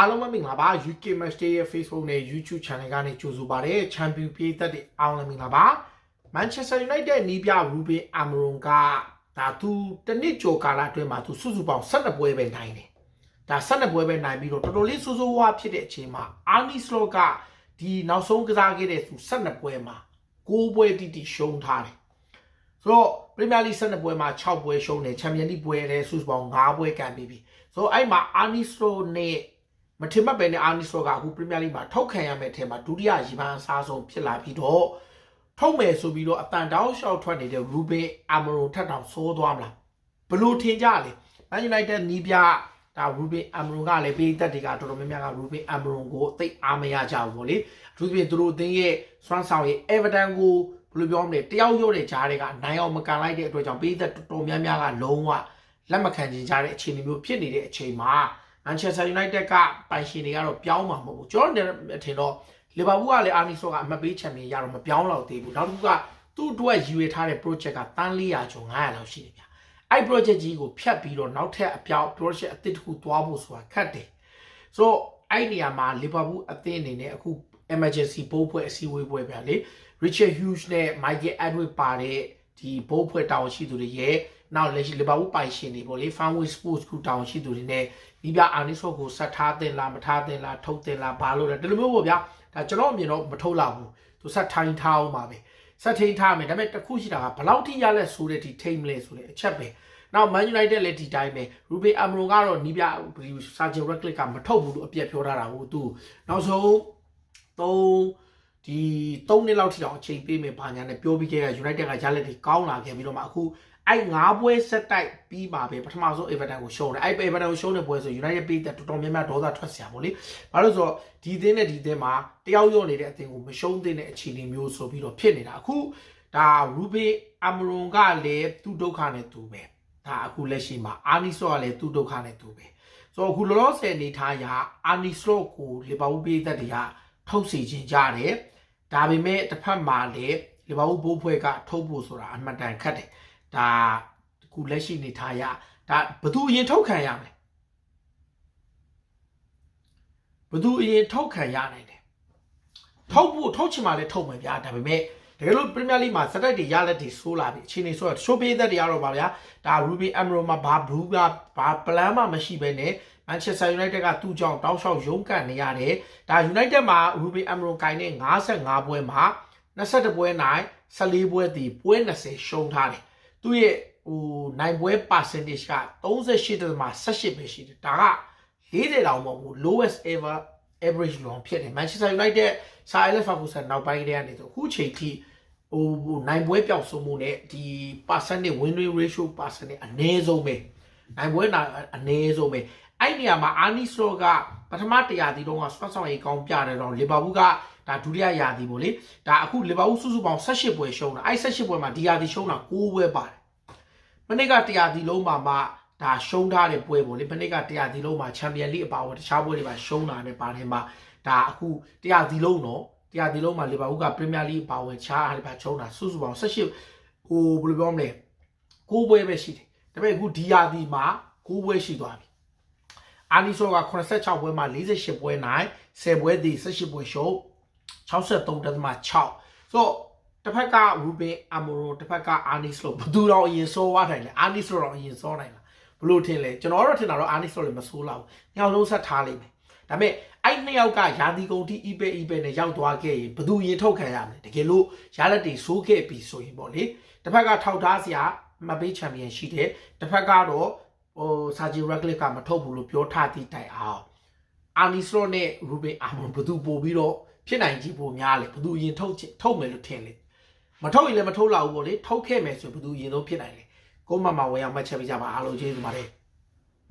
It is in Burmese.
အားလုံးပဲမင်္ဂလာပါ UK Match Day ရဲ့ Facebook နဲ့ YouTube Channel ကနေကြိုဆိုပါရစေ။ Champion ပြည်သက်တွေအားလုံးမင်္ဂလာပါ။ Manchester United နီးပြ Ruben Amorim ကဒါသူတနစ်ကျော်ကာလအတွင်းမှာသူစုစုပေါင်း12ပွဲပဲနိုင်တယ်။ဒါ12ပွဲပဲနိုင်ပြီးတော့တော်တော်လေးစိုးစိုးဝါးဖြစ်တဲ့အချိန်မှာ Arne Slot ကဒီနောက်ဆုံးကစားခဲ့တဲ့သူ12ပွဲမှာ6ပွဲတိတိရှုံးထားတယ်။ဆိုတော့ Premier League 12ပွဲမှာ6ပွဲရှုံးတယ် Champions League ပွဲလည်းစုစုပေါင်း9ပွဲကန်ပြီးပြီဆိုတော့အဲ့မှာ Arne Slot နဲ့ မထင်မှတ်ပဲနဲ့ Arne Slot ကအခု Premier League မှာထောက်ခံရမယ့်အထက်မှာဒုတိယရေပန်းအစားဆုံးဖြစ်လာပြီးတော့ထုတ်မယ်ဆိုပြီးတော့အတန်တောင်းလျှောက်ထွက်နေတဲ့ Ruben Amorim ထက်တောင်စိုးသွားမလားဘလို့ထင်ကြလဲ Man United နီးပြဒါ Ruben Amorim ကလည်းပေးသက်တွေကတော်တော်များများက Ruben Amorim ကိုအသိအားမရကြဘူးဗောလေအထူးသဖြင့်သူတို့အသင်းရဲ့စွမ်းဆောင်ရဲ့ Everton ကိုဘယ်လိုပြောမလဲတယောက်ရော့တဲ့ကြားတွေကနိုင်အောင်မကန်လိုက်တဲ့အတွက်ကြောင့်ပေးသက်တော်တော်များများကလုံးဝလက်မခံချင်ကြတဲ့အခြေအနေမျိုးဖြစ်နေတဲ့အချိန်မှာ Manchester United ကပိုင်ရှင်တွေကတော့ပြောင်းမှာမဟုတ်ဘူးကျွန်တော်အထင်တော့လီဗာပူးကလည်းအာနီဆိုကအမှတ်ပေးချန်ပီယံရတော့မပြောင်းတော့သေးဘူးနောက်တစ်ခုကသူ့အတွက်ရည်ရွယ်ထားတဲ့ project ကတန်း400ကျော်900လောက်ရှိတယ်ဗျအဲ့ project ကြီးကိုဖြတ်ပြီးတော့နောက်ထပ်အပြောင်း project အသစ်တစ်ခုသွားဖို့ဆိုတာခက်တယ်ဆိုတော့အဲ့နေရာမှာလီဗာပူးအသင်းအနေနဲ့အခု emergency ဘိုးဖွဲ့အစည်းအဝေးပွဲဗျာလေ Richard Hughes နဲ့ Michael Edwards ပါတဲ့ဒီဘိုးဖွဲ့တာဝန်ရှိသူတွေရဲ့ နောက်လက်ရှိလီဗာပူးပိုင်ရှင်တွေပေါ့လေ Fanway Sports ကတာဝန်ရှိသူတွေနဲ့ဒီပြအာနိဆော့ကိုဆက်ထားတင်လားမထားတင်လားထုတ်တင်လားဘာလို့လဲဒီလိုမျိုးပေါ့ဗျာဒါကျွန်တော်အမြင်တော့မထုတ်လောက်ဘူးသူဆက်ထိုင်းထားအောင်ပါပဲဆက်ထိန်ထားမယ်ဒါပေမဲ့တစ်ခုရှိတာကဘယ်လောက်ထိရလဲဆိုတဲ့ဒီထိန်မလဲဆိုတဲ့အချက်ပဲနောက် Man United လည်းဒီတိုင်းပဲ Ruben Amorim ကတော့နီးပြစာဂျင် Radcliffe ကမထုတ်ဘူးလို့အပြက်ပြောထားတာကိုသူနောက်ဆုံး3ဒီ3နှစ်လောက်ထိအောင်အချိန်ပေးမယ်ဘာညာနဲ့ပြောပြီးခဲ့တဲ့ United ကရလက်တွေကောင်းလာခဲ့ပြီးတော့မှအခု အဲ့၅ပွဲဆက်တိုက်ပြီးပါပဲပထမဆုံး Everton ကိုရှုံးတယ်အဲ့ Everton ကိုရှုံးတဲ့ပွဲဆို United ပေးတဲ့တော်တော်များများဒေါသထွက်စရာပေါ့လေဘာလို့ဆိုတော့ဒီအသင်းနဲ့ဒီအသင်းမှာတယောက်ရော့နေတဲ့အသင်းကိုမရှုံးသင့်တဲ့အခြေအနေမျိုးဆိုပြီးတော့ဖြစ်နေတာအခုဒါ Ruben Amorim ကလည်းသူ့ဒုက္ခနဲ့သူပဲဒါအခုလက်ရှိမှာ Arne Slot ကလည်းသူ့ဒုက္ခနဲ့သူပဲဆိုတော့အခုလောလောဆယ်အနေထားအရ Arne Slot ကိုလီဗာပူးပေးသက်တွေကထုတ်စီခြင်းကြတယ်ဒါပေမဲ့တစ်ဖက်မှာလည်းလီဗာပူးဘိုးဖွဲ့ကထုတ်ဖို့ဆိုတာအမှန်တန်ခက်တယ် ဒါခုလက်ရှိနေထားရဒါဘသူအရင်ထုတ်ခံရမယ်ဘသူအရင်ထုတ်ခံရနိုင်တယ်ထုတ်ဖို့ထုတ်ချင်မှလည်းထုတ်မယ်ဗျာဒါပေမဲ့တကယ်လို့ Premier League မှာစတက်တွေရလက်တွေဆိုးလာပြီအချိန်နေဆိုတော့ရှိုးပေးသက်တွေရတော့ပါဗျာဒါ Ruby Emerald မှာဘာဘူးကဘာ plan မှမရှိဘဲနဲ့ Manchester United ကသူ့ကြောင့်တောက်လျှောက်ရုန်းကန်နေရတယ်ဒါ United မှာ Ruby Emerald ကိုင်တဲ့55ပွဲမှာ22ပွဲနိုင်14ပွဲတည်ပွဲ20ရှုံးထားတယ် သူ့ရဲ့ဟိုနိုင်ပွဲ percentage က38.18ပဲရှိတယ်ဒါက40တောင်မဟုတ်ဘူး lowest ever average လုံးဖြစ်တယ် Manchester United စာ Alex Ferguson နောက်ပိုင်းတည်းကနေဆိုအခုချိန်ထိဟိုဟိုနိုင်ပွဲပျောက်ဆုံးမှုနဲ့ဒီ percentage win win ratio percentage အနည်းဆုံးပဲနိုင်ပွဲနာအနည်းဆုံးပဲအဲ့နေရာမှာ Arne Slot ကပထမတရားဒီတော့ကဆွတ်ဆောင်ရေးကောင်းပြတယ်တော့လီဗာပူးက ဒါဒုတိယရာသီပေါ့လေဒါအခုလီဗာပူးစုစုပေါင်း18ပွဲရှုံးတာအဲ့18ပွဲမှာဒီရာသီရှုံးတာ9ပွဲပါတယ်မနေ့ကတရားဒီလုံးမှာမှဒါရှုံးထားတဲ့ပွဲပေါ့လေမနေ့ကတရားဒီလုံးမှာချန်ပီယံလိအပါအဝင်တခြားပွဲတွေမှာရှုံးတာနဲ့ပါတယ်မှာဒါအခုတရားဒီလုံးတော့တရားဒီလုံးမှာလီဗာပူးကပရီးမီးယားလိအပါအဝင်ခြားအားတွေပါရှုံးတာစုစုပေါင်း18ဟိုဘယ်လိုပြောမလဲ9ပွဲပဲရှိတယ်ဒါပေမဲ့အခုဒီရာသီမှာ9ပွဲရှိသွားပြီအာနီဆိုက86ပွဲမှာ48ပွဲနိုင်10ပွဲဒီ18ပွဲရှုံး 63.6ဆိုတော့တစ်ဖက်က Ruben Amorim တစ်ဖက်က Arne Slot ဘယ်သူတော့အရင်စောသွားနိုင်လဲ Arne Slot တော့အရင်စောနိုင်လားဘလို့ထင်လဲကျွန်တော်တော့ထင်တာတော့ Arne Slot လည်းမဆိုးလောက်ဘူးညောင်လုံးဆက်ထားလိမ့်မယ်ဒါပေမဲ့အဲ့နှစ်ယောက်ကယာတီကုန်တိ eBay eBay နဲ့ရောက်သွားခဲ့ရင်ဘယ်သူရင်ထုတ်ခံရမလဲတကယ်လို့ရလက်တွေဆိုးခဲ့ပြီဆိုရင်ပေါ့လေတစ်ဖက်ကထောက်ထားစရာမပေးချန်ပီယံရှိတယ်တစ်ဖက်ကတော့ဟိုစာဂျီရက်လစ်ကမထုတ်ဘူးလို့ပြောထားသည့်တိုင်အောင်အာနီစလော့နဲ့ Ruben Amorim ဘယ်သူပို့ပြီးတော့ ဖြစ်နိုင်ကြီးပိုများလေဘယ်သူရင်ထုတ်ထုတ်မယ်လို့ထင်လေမထုတ်ရင်လည်းမထုတ်လောက်ဘူးပေါ့လေထုတ်ခဲ့မယ်ဆိုဘယ်သူရင်ဆုံးဖြစ်နိုင်လဲကိုမမဝင်အောင်မှတ်ချက်ပေးကြပါအားလုံးကျေးဇူးပါတယ်